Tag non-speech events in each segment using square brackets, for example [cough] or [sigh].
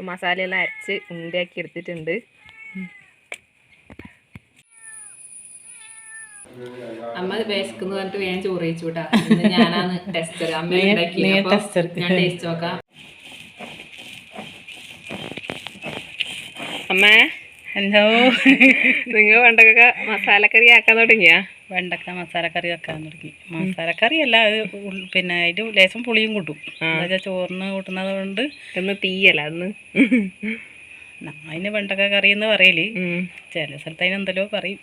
അപ്പോൾ മസാലയെല്ലാം അരച്ച് ഉണ്ടയാക്കി എടുത്തിട്ടുണ്ട്. അമ്മ വിശക്കുന്നു പറഞ്ഞിട്ട് വേഗം ചോറ് കഴിച്ചു കേട്ടാ ഞാനാണ് ടെസ്റ്റർ അമ്മ ഉണ്ടാക്കി. ഞാൻ ടേസ്റ്റ് നോക്കാം. അമ്മേ? എന്തോ? [laughs] നിങ്ങൾ വെണ്ടക്ക മസാലക്കറി ആക്കാൻ തുടങ്ങിയാ? വെണ്ടക്ക മസാലക്കറി വെക്കാൻ തുടങ്ങി. മസാലക്കറി അല്ല അത് പിന്നെ അതിന് ലേശം പുളിയും കൂട്ടും. ചോറിന് കൂട്ടുന്നത് കൊണ്ട് തീയല്ല തീയല അന്ന് അതിന് വെണ്ടക്ക കറി എന്ന് പറയൽ. ചില സ്ഥലത്ത് അതിന് എന്തല്ലോ പറയും.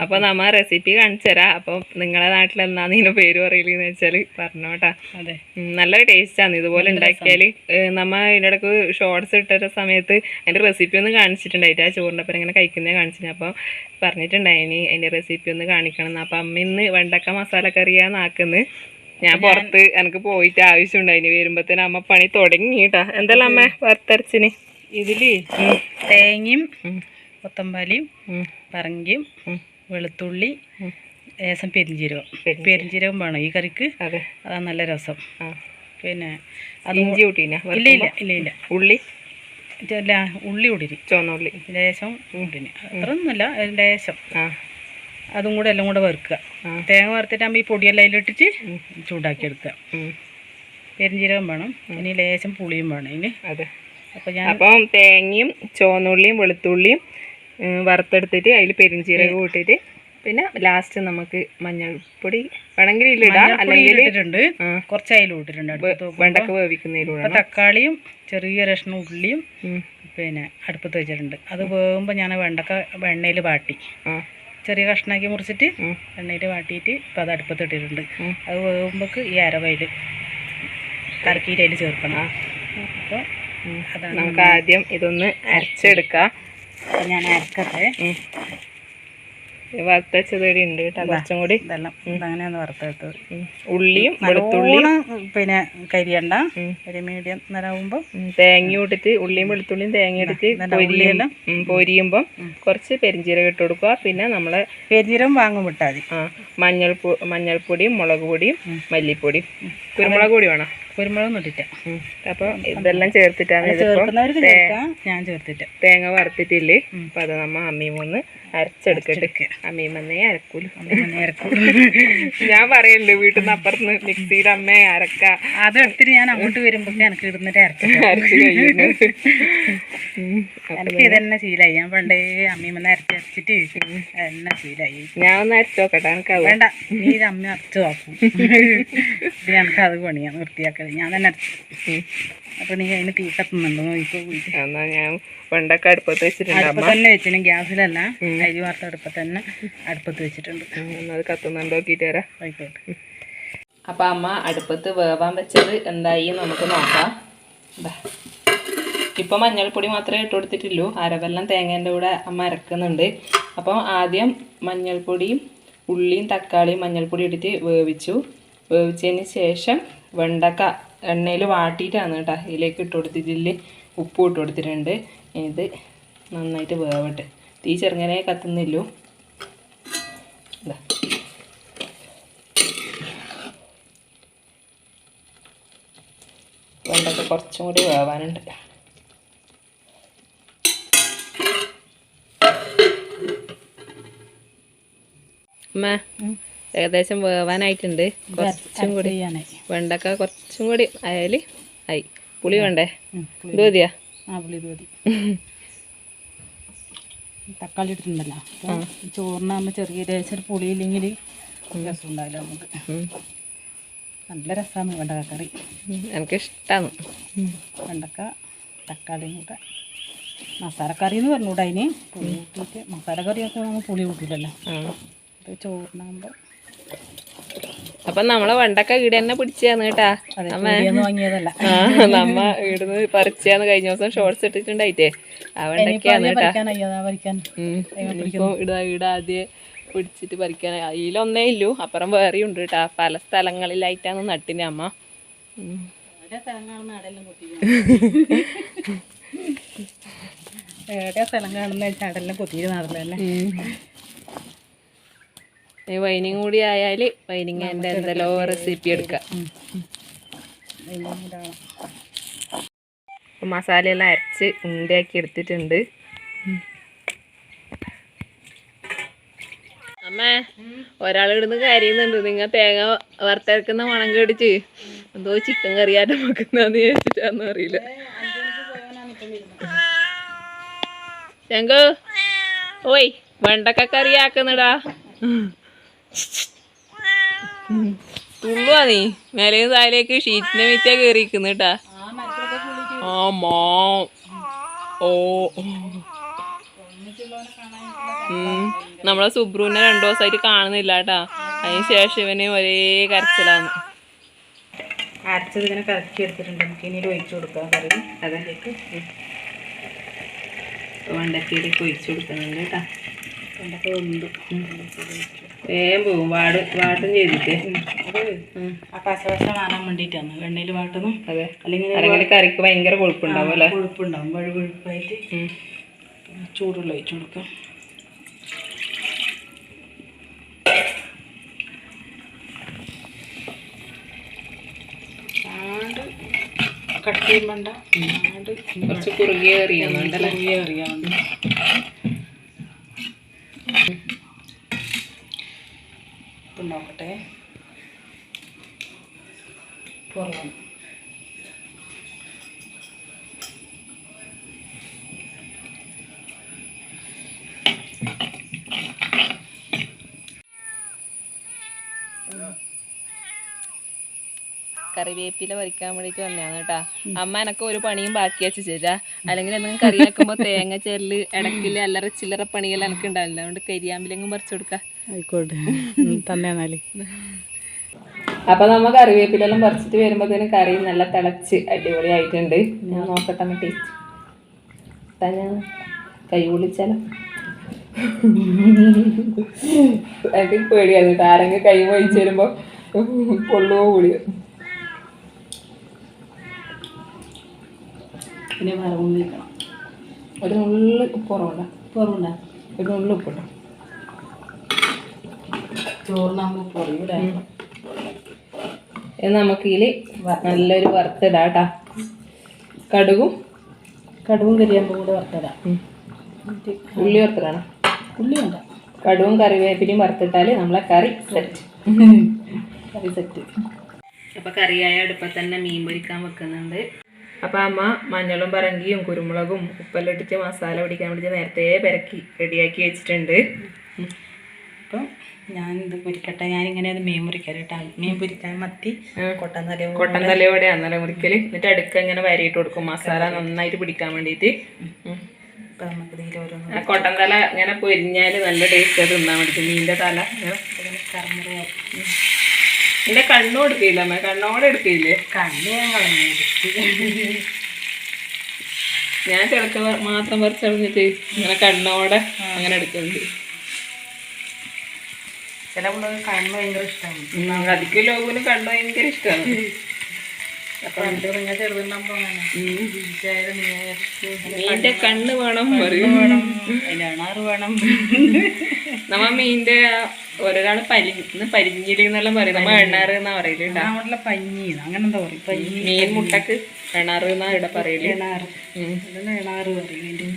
അപ്പൊ നമ്മ റെസിപ്പി കാണിച്ചു തരാം അപ്പൊ നിങ്ങളെ നാട്ടിൽ എന്നാന്ന് ഇതിന് പേര് പറയലെന്ന് വെച്ചാൽ പറഞ്ഞോട്ടാ. അതെ. നല്ല ടേസ്റ്റാണ് ഇതുപോലെ ഉണ്ടാക്കിയാൽ. നമ്മ ഇതിനിടക്ക് ഷോർട്സ് ഇട്ട സമയത്ത് അതിന്റെ റെസിപ്പി ഒന്ന് കാണിച്ചിട്ടുണ്ടായിട്ട് ആ ചോറിന്റെ ഒപ്പം ഇങ്ങനെ കഴിക്കുന്നത് കാണിച്ചിട്ട് അപ്പൊ പറഞ്ഞിട്ടുണ്ടായിനി അതിന്റെ റെസിപ്പി ഒന്ന് കാണിക്കണം അപ്പൊ അമ്മ ഇന്ന് വെണ്ടക്ക മസാല കറിയാന്ന് ആക്കുന്നത് ഞാൻ പുറത്ത് എനിക്ക് പോയിട്ട് ആവശ്യമുണ്ടായിന് വരുമ്പോഴത്തേനും അമ്മ പണി തുടങ്ങി കേട്ടാ എന്തെല്ലാം അമ്മ വറുത്തരച്ചിന്? ഇതിൽ തേങ്ങയും. കൊത്തമ്പാലിയും പറങ്കിയും വെളുത്തുള്ളി ലേശം പെരിഞ്ചീരകം. പെരിഞ്ചീരകം. വേണം. ഈ കറിക്ക് അതാ. നല്ല രസം. പിന്നെ ഇഞ്ചി കൂട്ടീന ഇല്ല ഇല്ല ഇല്ല ഇല്ല. ഉള്ളി? ഉള്ളി കൂടിരി ചുവന്നുള്ളി. ലേശം കൂട്ടിന്. അത്രയൊന്നുമില്ല ലേശം. അതും കൂടെ എല്ലാം കൂടെ വറുക്കുക. തേങ്ങ വറുത്തിട്ടാകുമ്പോൾ ഈ പൊടിയെല്ലാം അതിലിട്ടിട്ട് ചൂടാക്കി എടുക്കുക. പെരിഞ്ചീരകം വേണം. ഇനി ലേശം പുളിയും വേണം. ഇനി അതെ. അപ്പോൾ ഞാൻ അപ്പം തേങ്ങയും ചുവന്നുള്ളിയും വെളുത്തുള്ളിയും വറുത്തെടുത്തിട്ട് അതിൽ പെരിഞ്ചീരകം കൂട്ടിയിട്ട് പിന്നെ ലാസ്റ്റ് നമുക്ക് മഞ്ഞൾപ്പൊടി വേണമെങ്കിൽ മഞ്ഞൾപ്പൊടി അല്ലെങ്കിൽ ഇട്ടിട്ടുണ്ട്. കുറച്ച് അതിലും ഇട്ടിട്ടുണ്ട്. വെണ്ടക്ക വേവിക്കുന്നതിലൂടെ തക്കാളിയും ചെറിയ രഷ്ണ ഉള്ളിയും പിന്നെ അടുപ്പത്ത് വെച്ചിട്ടുണ്ട്. അത് വേകുമ്പോൾ ഞാൻ വെണ്ടക്ക വെണ്ണയിൽ വാട്ടി. ചെറിയ കഷ്ണാക്കി മുറിച്ചിട്ട്. എണ്ണയിൽ വാട്ടിയിട്ട് ഇപ്പം അത് അടുപ്പത്ത് ഇട്ടിട്ടുണ്ട്. അത് വേകുമ്പോൾക്ക് ഈ അരവയിൽ കറക്കിയിട്ട് അതിൽ ചേർക്കണം. അപ്പോൾ നമുക്ക് ആദ്യം ഇതൊന്ന് അരച്ചെടുക്കാം. ഞാൻ അരക്കട്ടെ. ഉം. ഈ വറുത്തച്ചത് ഉണ്ട് കേട്ടോ കുറച്ചും കൂടി. ഇതെല്ലാം അങ്ങനെയാണ് വറുത്തെടുത്തത് ഉള്ളിയും വെളുത്തുള്ളിയും. പിന്നെ കരിയണ്ട. ഒരു മീഡിയം നിലാവുമ്പോൾ തേങ്ങ ഇട്ടിട്ട് ഉള്ളിയും വെളുത്തുള്ളിയും തേങ്ങ ഇട്ടിട്ട് പൊരിയെല്ലാം പൊരിയും പൊരിയുമ്പം കുറച്ച് പെരിഞ്ചീരകം ഇട്ട് കൊടുക്കുക. പിന്നെ നമ്മളെ പെരിഞ്ചീരം വാങ്ങും വിട്ടാൽ മതി. മഞ്ഞൾ മഞ്ഞൾപ്പൊടിയും മുളക് പൊടിയും മല്ലിപ്പൊടിയും. കുരുമുളക് പൊടി വേണം? കുരുമുളക് ഇട്ടിട്ട്. അപ്പോൾ ഇതെല്ലാം ചേർത്തിട്ടാണ് ചേർക്കുന്നവർക്ക് ചേർക്കാം ഞാൻ ചേർത്തിട്ട്. തേങ്ങ വറുത്തിട്ടില്ലേ? അപ്പോൾ അത് നമ്മ അമ്മീമൊന്ന് അരച്ചെടുക്കട്ടെ. അമ്മീമന്നേ അരക്കൂല. ഞാൻ പറയല്ലേ വീട്ടിൽ നിന്ന് അപ്പുറത്ത് മിക്സിയിൽ അമ്മ അരക്ക. അത് എടുത്തിട്ട് ഞാൻ അങ്ങോട്ട് വരുമ്പോൾ എനിക്ക് ഇടുന്നിട്ട്. എനിക്ക് ഇതന്നെ ശീലായി. ഞാൻ പണ്ടേ അമ്മീമ്മന്ന് അരച്ച് അരച്ചിട്ട് എന്നെ ശീലായി. ഞാൻ ഒന്ന് അരച്ചു നോക്കട്ടെ എനിക്ക് വേണ്ട നീ അമ്മ അരച്ചു നോക്കും. എനിക്ക് അത് പണിയാണ് വൃത്തിയാക്കൽ ഞാൻ തന്നെ അരച്ചു അപ്പൊ നീ അതിന് തീ കത്തുന്നുണ്ടോ നോക്കിക്കോ എന്നാ ഞാൻ വെണ്ടക്ക അടുപ്പത്ത് വെച്ചിട്ടുണ്ട് അടുപ്പ് അമ്മ. തന്നെ വെച്ചിന്. ഗ്യാസിലല്ല. അരി വാർത്ത അടുപ്പത്ത് തന്നെ അടുപ്പത്ത് വെച്ചിട്ടുണ്ട്. അത് കത്തുന്നുണ്ടോ നോക്കിയിട്ട് വരാം. ആയിക്കോട്ടെ. അപ്പം അമ്മ അടുപ്പത്ത് വേവാൻ വെച്ചത് എന്തായി നമുക്ക് നോക്കാം. ഇപ്പൊ മഞ്ഞൾപ്പൊടി മാത്രമേ ഇട്ട് കൊടുത്തിട്ടുള്ളൂ. അരവെല്ലാം തേങ്ങേന്റെ കൂടെ അമ്മ അരക്കുന്നുണ്ട്. അപ്പം ആദ്യം മഞ്ഞൾപ്പൊടിയും ഉള്ളിയും തക്കാളിയും മഞ്ഞൾപ്പൊടി ഇട്ടിട്ട് വേവിച്ചു. വേവിച്ചതിന് ശേഷം വെണ്ടക്ക എണ്ണയിൽ വാട്ടിയിട്ടാണ് കേട്ടോ ഇതിലേക്ക് ഇട്ട് കൊടുത്തിട്ടില്ല ഉപ്പ് ഇട്ട് കൊടുത്തിട്ടുണ്ട്. ഇത് നന്നായിട്ട് വേവട്ടെ. തീ ചെറുങ്ങനെ കത്തുന്നില്ലു. വെണ്ടക്ക കുറച്ചും കൂടി വേവാനുണ്ട്. അമ്മ ഏകദേശം വേവാനായിട്ടുണ്ട്. കുറച്ചും കൂടി വെണ്ടക്ക കുറച്ചും കൂടി ആയാൽ ആയി. പുളി വേണ്ടേ. ഇത് മതിയാ? ആ പുളി ഇത് മതി. [laughs] തക്കാളി ഇട്ടിട്ടുണ്ടല്ലോ. ചോറിനാകുമ്പോൾ ചെറിയ ലേശം പുളി പുളിയില്ലെങ്കിൽ രസം ഉണ്ടാവില്ല നമുക്ക്. നല്ല രസമാണ് വെണ്ടക്ക കറി. എനിക്ക് ഇഷ്ടമാണ് വെണ്ടക്ക തക്കാളിയും കൂടെ. മസാലക്കറി എന്ന് പറഞ്ഞുകൂടെ അതിന് പുളി കൂട്ടിയിട്ട് മസാലക്കറിയൊക്കെ നമ്മൾ പുളി കൂട്ടില്ലല്ലോ. ചോറിനാകുമ്പോൾ അപ്പം നമ്മളെ വണ്ടക്ക ഈട് തന്നെ പിടിച്ചാന്ന് കേട്ടാ. ആ നമ്മ ഈടുന്ന് പറിച്ചാന്ന് കഴിഞ്ഞ ദിവസം ഷോർട്സ് ഇട്ടിട്ടുണ്ടായിട്ടേ. ആ വണ്ടക്കാന്ന് കേട്ടാ. ഇപ്പൊ ഇടാ ഇവിടെ ആദ്യം പിടിച്ചിട്ട് പറിക്കാൻ. അതിലൊന്നേ ഇല്ലു. അപ്പുറം വേറെ ഉണ്ട് കേട്ടാ. പല സ്ഥലങ്ങളിലായിട്ടാണ് നട്ടിന് അമ്മ. സ്ഥലം കാണുന്ന ചടലിനെ. ഈ വൈനിങ് കൂടി ആയാൽ വൈനിങ്ങിന്റെ എന്തെല്ലോ റെസിപ്പി എടുക്കാം. മസാലയെല്ലാം അരച്ച് ഉണ്ടയാക്കി എടുത്തിട്ടുണ്ട്. അമ്മേ ഒരാൾ ഇവിടുന്ന് കരയുന്നുണ്ട്. നിങ്ങൾ തേങ്ങ വറുത്തരക്കുന്ന മണം കടിച്ച് എന്തോ ചിക്കൻ കറിയാറ്റം വെക്കുന്നതെന്ന് ചോദിച്ചിട്ടാന്ന് അറിയില്ല. ചെങ്കു ഓയ് വെണ്ടക്ക കറി ആക്കുന്നിടാ. തുള്ളുവാ നീ മേലെ താഴേക്ക് ഷീറ്റിനെ വിറ്റാ കയറിയിരിക്കുന്നു കേട്ടാ. ആ മാ. ഓ. നമ്മളെ സുബ്രുവിനെ രണ്ടു ദിവസമായിട്ട് കാണുന്നില്ല കേട്ടാ. അതിന് ശേഷം ഇവനെ ഒരേ കരച്ചിലാണ്. അരച്ചത് ഇങ്ങനെ കറക്കി എടുത്തിട്ടുണ്ട്. നമുക്ക് ഇനി ഒഴിച്ചു കൊടുക്കാൻ പറയും അതിലേക്ക് വെണ്ടക്കയിലേക്ക് ഒഴിച്ചു കൊടുക്കുന്നുണ്ട് കേട്ടാ. വെണ്ടക്ക ഉണ്ട്? വേഗം വാട് വാട്ടും ചെയ്തിട്ട്. ആ പശവശ മാറാൻ വേണ്ടിയിട്ടാണ്. വെണ്ണയിൽ വാട്ടുന്നു. അതെ. അല്ലെങ്കിൽ കറിക്ക് ഭയങ്കര കൊഴുപ്പുണ്ടാവും അല്ലേ? കൊഴുപ്പുണ്ടാവും. വഴുവഴുപ്പായിട്ട്. ചൂടുള്ള ഒഴിച്ചു കൊടുക്കാം. ആണ്ട് കട്ട് ചെയ്യുമ്പണ്ട ആണ്ട് കുറച്ച് കുറുകിയ കറിയാന്നുണ്ടല്ലേ ചെറിയ അറിയാവുന്ന ഇപ്പം നോക്കട്ടെ കുറവാണ് കറിവേപ്പില പറിക്കാൻ വേണ്ടിട്ട് വന്നതാണ് കേട്ടാ. അമ്മ എനക്ക് ഒരു പണിയും ബാക്കി വെച്ച് ചേരാ അല്ലെങ്കിൽ എന്തെങ്കിലും കറി വെക്കുമ്പോ തേങ്ങ ചെല്ല് ഇടക്കിൽ അല്ലറ ചില്ലറ പണികൾ എനിക്ക് ഉണ്ടാവില്ല. അതുകൊണ്ട് കരിയാമ്പിലെങ്കിലും പറിച്ചു കൊടുക്കാം. ആയിക്കോട്ടെ. അപ്പൊ നമ്മ കറിവേപ്പിലെല്ലാം പറിച്ചിട്ട് വരുമ്പോഴത്തേനും കറി നല്ല തിളച്ച് അടിപൊളിയായിട്ടുണ്ട്. ഞാൻ നോക്കട്ടെ മറ്റേ കൈ പൊളിച്ചാലോ? എനിക്ക് കേട്ടോ. ആരെങ്കിലും കൈ വഹിച്ചു വരുമ്പോ പൊള്ളുവോ പൊളിയോ പിന്നെ വറവും വെക്കണം ഒരു നുള്ളു കുറവുണ്ടോ കുറവുണ്ട ഒരു നുള്ളു ഉപ്പിട്ടോ ചോറിനാകുമ്പോൾ പൊറിയൂടെ ഇത് നമുക്കിതിൽ നല്ലൊരു വറുത്തിടാം കേട്ടാ. കടുകും കടുവും കരിയാകുമ്പോൾ കൂടെ വറുത്തിടാം. ഉള്ളി വറുത്തിടണം ഉള്ളി വേണ്ട. കടുവും കറിവേപ്പിലയും വറുത്തിട്ടാൽ നമ്മളെ കറി സെറ്റ് കറി സെറ്റ് അപ്പോൾ കറിയായ അടുപ്പത്തന്നെ മീൻ പൊരിക്കാൻ വെക്കുന്നുണ്ട്. അപ്പോൾ അമ്മ മഞ്ഞളും പറങ്കിയും കുരുമുളകും ഉപ്പെല്ലാം ഇട്ടിട്ട് മസാല പിടിക്കാൻ വേണ്ടി നേരത്തെ പെരക്കി റെഡിയാക്കി വെച്ചിട്ടുണ്ട്. അപ്പം ഞാൻ ഇത് പൊരിക്കട്ടെ. ഞാനിങ്ങനെ അത് മീൻ പൊരിക്കാൻ കേട്ടോ. മീൻ പൊരിക്കാൻ മത്തി കൊട്ടൻ തലയും കൊട്ടൻ തലയോടെ അന്നലെ മുറിക്കൽ എന്നിട്ട് അടുക്ക ഇങ്ങനെ വരയിട്ട് കൊടുക്കും. മസാല നന്നായിട്ട് പിടിക്കാൻ വേണ്ടിയിട്ട് അപ്പം നമുക്ക് ഇതിൽ ഓരോന്ന് കൊട്ടൻ തല ഇങ്ങനെ പൊരിഞ്ഞാൽ നല്ല ടേസ്റ്റ് തിന്നാൻ വേണ്ടിയിട്ട് മീനിന്റെ തല. ഇങ്ങനെ എന്റെ കണ്ണും എടുക്കില്ല അമ്മ കണ്ണോടെ എടുക്കില്ലേ കണ്ണ് ഞാൻ കളഞ്ഞു ഞാൻ ചിലക്ക മാത്രം പറിച്ചറിഞ്ഞിട്ട് ഇങ്ങനെ കണ്ണോടെ അങ്ങനെ എടുക്കുന്നുണ്ട് ചില പിള്ളേർ കണ്ണ് ഭയങ്കര ഇഷ്ടമാണ് അതിക്ക് ലോകിന് കണ്ണ് ഭയങ്കര ഇഷ്ടമാണ് മീന്റെ കണ്ണ് വേണം വേണം. അതിന് അണാറ് വേണം. നമ്മ മീന്റെ ഒരാൾ പരിഞ്ഞ് പരിഞ്ഞിരിക്കുന്നെല്ലാം പറയും. നമ്മ എണ്ണാറ് എന്നാ പറയൽ പഞ്ഞി അങ്ങനെ എന്താ പറയും? പഞ്ഞി മീൻ മുട്ടക്ക് എണ്ണാറ് എന്നാ ഇവിടെ പറയൽ. എണാറ് എണാറ് പറയും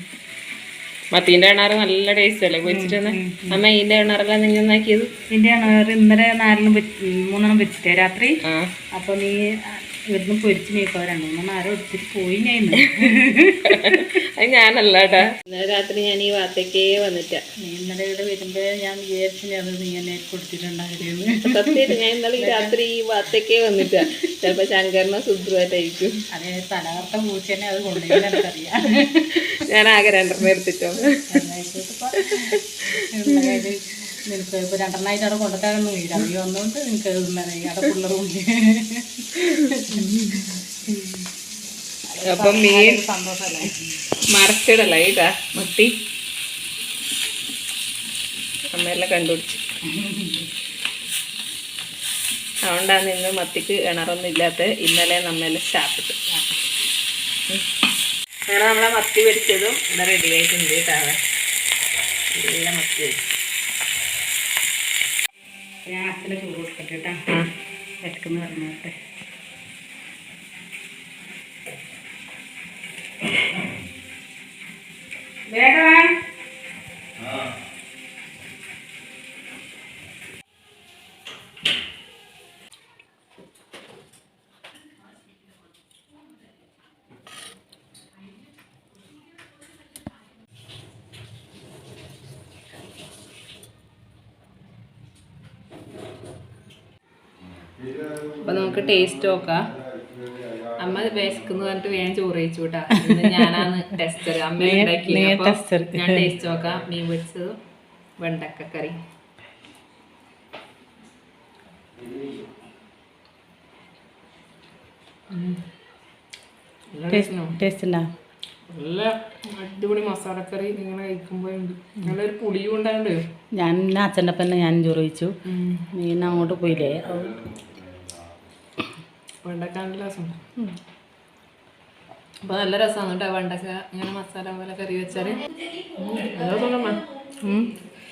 അതിന്റെ എണ്ണാറ് നല്ല ടേസ്റ്റ് അല്ലേ? വെച്ചിട്ട് അമ്മ ഇതിന്റെ എണ്ണാറെല്ലാം നിങ്ങൾ ഒന്നാക്കിയത് ഇതിന്റെ എണ്ണാറ് ഇന്നലെ നാലിനും മൂന്നെണ്ണം വെച്ചിട്ടേ രാത്രി. അപ്പൊ നീ ഇവിടുന്ന് പൊരിച്ചു നീക്കോ രണ്ട് മൂന്നെണ്ണം ആരോ എടുത്തിട്ട് പോയി ഞാൻ ഇന്ന്. അത് ഞാനല്ലാട്ടാ ഇന്നലെ രാത്രി ഞാൻ ഈ വാർത്തക്കേ വന്നിട്ടാ. നീ ഇന്നലെ ഇവിടെ വരുമ്പോ ഞാൻ വിചാരിച്ചു അത് നീ എന്നെ കൊടുത്തിട്ടുണ്ടായിരുന്നു സത്യമായിട്ട് ഞാൻ ഇന്നലെ ഈ രാത്രി ഈ വാർത്തക്കേ വന്നിട്ടാ. ചിലപ്പോ ശങ്കരനോ സുദ്രുവായിട്ടായിരിക്കും അതെ തലവർത്ത പൂച്ചനെ അത് കൊണ്ടുപോയി എനിക്കറിയാം. ഞാൻ ആകെ രണ്ടെണ്ണം എടുത്തിട്ടോ. നിനക്ക് ഇപ്പോൾ രണ്ടെണ്ണമായിട്ട് അവിടെ കൊണ്ടുത്താനൊന്നും ഇല്ല അറിയോ വന്നുകൊണ്ട് നിനക്ക് അവിടെ പിള്ളറും അപ്പൊ മീൻ സന്തോഷമല്ലേ മറച്ചിടല്ല കേട്ടാ മത്തി അമ്മയെല്ലാം കണ്ടുപിടിച്ചു. അതുകൊണ്ടാണ് ഇന്ന് മത്തിക്ക് കിണറൊന്നും ഇല്ലാത്ത ഇന്നലെ നമ്മെല്ലാം സ്റ്റാപ്പിട്ട് അങ്ങനെ നമ്മളെ മത്തി പൊരിച്ചതും ഇവിടെ റെഡി ആയിട്ടുണ്ട് കേട്ടോ നല്ല മത്തി പൊരിച്ചു. ഞാൻ അച്ഛനെ ചൂട് കൊടുക്കട്ടെ കേട്ടോ വെക്കുന്ന വേഗം അപ്പൊ നമുക്ക് ടേസ്റ്റ് നോക്കാം. അമ്മ വിശക്കുന്നു പറഞ്ഞിട്ട് വേഗം ചോറ് കഴിച്ചു കേട്ടാ ഇന്ന് ഞാനാണ് ടെസ്റ്റർ അമ്മ ഉണ്ടാക്കി. ഞാൻ ടേസ്റ്റ് നോക്കാം. മീൻ വെണ്ടക്കക്കറി. ഉം. നല്ല അടിപൊളി മസാലക്കറി ഇങ്ങനെ കഴിക്കുമ്പോഴുണ്ട്. നല്ലൊരു പുളിയും ഉണ്ടായോണ്ട്. ഞാൻ അച്ഛന്റെ ഞാൻ ചോറ് കഴിച്ചു. നീ അങ്ങോട്ട് പോയില്ലേ? അത് വെണ്ടക്ക നല്ല രസമുണ്ട് അപ്പൊ നല്ല രസമാണ് കേട്ടോ വെണ്ടക്ക ഇങ്ങനെ മസാല പോലെ കറി. ഉം.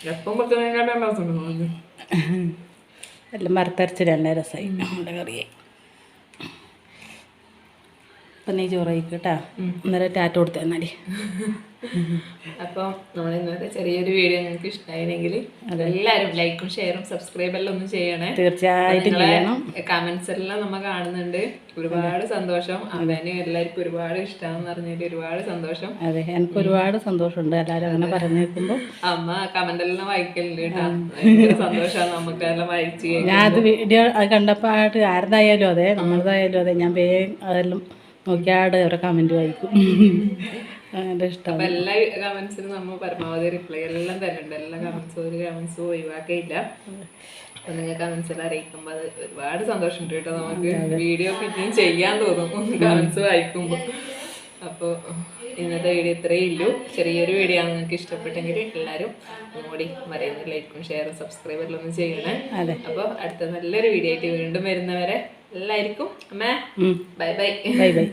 എപ്പം വെക്കുന്നതിനെക്കാട്ടും രസമുണ്ട്. എല്ലാം വറുത്തരച്ച് രണ്ടേ രസമായി നമ്മുടെ കറിയായി അപ്പം നീ ചോറ് കഴിക്കും കേട്ടാ അന്നേരം ടാറ്റ കൊടുത്തു തന്നാടി. അപ്പോൾ നമ്മൾ ഇന്നത്തെ ചെറിയൊരു വീഡിയോ നിങ്ങൾക്ക് ഇഷ്ടമായിരുന്നെങ്കിൽ എല്ലാവരും ലൈക്കും ഷെയറും സബ്സ്ക്രൈബ് എല്ലാം ഒന്ന് ചെയ്യണേ. തീർച്ചയായിട്ടും കമന്റ്സ് എല്ലാം നമ്മൾ കാണുന്നുണ്ട്. ഒരുപാട് സന്തോഷം. അവന് എല്ലാവർക്കും ഒരുപാട് ഇഷ്ടമാണെന്ന് പറഞ്ഞിട്ട് ഒരുപാട് സന്തോഷം. അതെ. എനിക്ക് ഒരുപാട് സന്തോഷമുണ്ട്. എല്ലാവരും അങ്ങനെ പറഞ്ഞു കേൾക്കുമ്പോൾ അമ്മ കമന്റ് എല്ലാം വായിക്കലുണ്ട് കേട്ടോ സന്തോഷമാണ് നമുക്കെല്ലാം വായിച്ച് കേൾക്കാൻ. ഞാൻ അത് വീഡിയോ അത് കണ്ടപ്പോൾ ആയിട്ട് ആരുതായാലും അതെ. നമ്മളതായാലും അതെ. ഞാൻ വേഗം അതെല്ലാം നോക്കിയാട് അവരെ കമന്റ് വായിക്കും. എന്റെ ഇഷ്ടം. അപ്പൊ എല്ലാ കമൻസിനും നമ്മൾ പരമാവധി റിപ്ലൈ എല്ലാം തരുന്നുണ്ട് എല്ലാ കമൻസും ഒരു കമൻസും ഒഴിവാക്കിയില്ല. അപ്പൊ നിങ്ങൾ കമൻസിൽ അറിയിക്കുമ്പോൾ അത് ഒരുപാട് സന്തോഷമുണ്ട് കേട്ടോ നമുക്ക്. വീഡിയോ പിന്നെയും ചെയ്യാൻ തോന്നും. കമൻസ് വായിക്കുമ്പോൾ അപ്പോൾ ഇന്നത്തെ വീഡിയോ ഇത്രയേ ഉള്ളൂ. ചെറിയൊരു വീഡിയോ ആണ് നിങ്ങൾക്ക് ഇഷ്ടപ്പെട്ടെങ്കിൽ എല്ലാവരും ഒന്നുകൂടി മറിയുന്ന ലൈക്കും ഷെയറും സബ്സ്ക്രൈബറിലും ഒന്ന് ചെയ്യണേ. അപ്പോൾ അടുത്ത നല്ലൊരു വീഡിയോ ആയിട്ട് വീണ്ടും വരുന്നവരെ എല്ലാവർക്കും അമ്മേ. Bye bye bye bye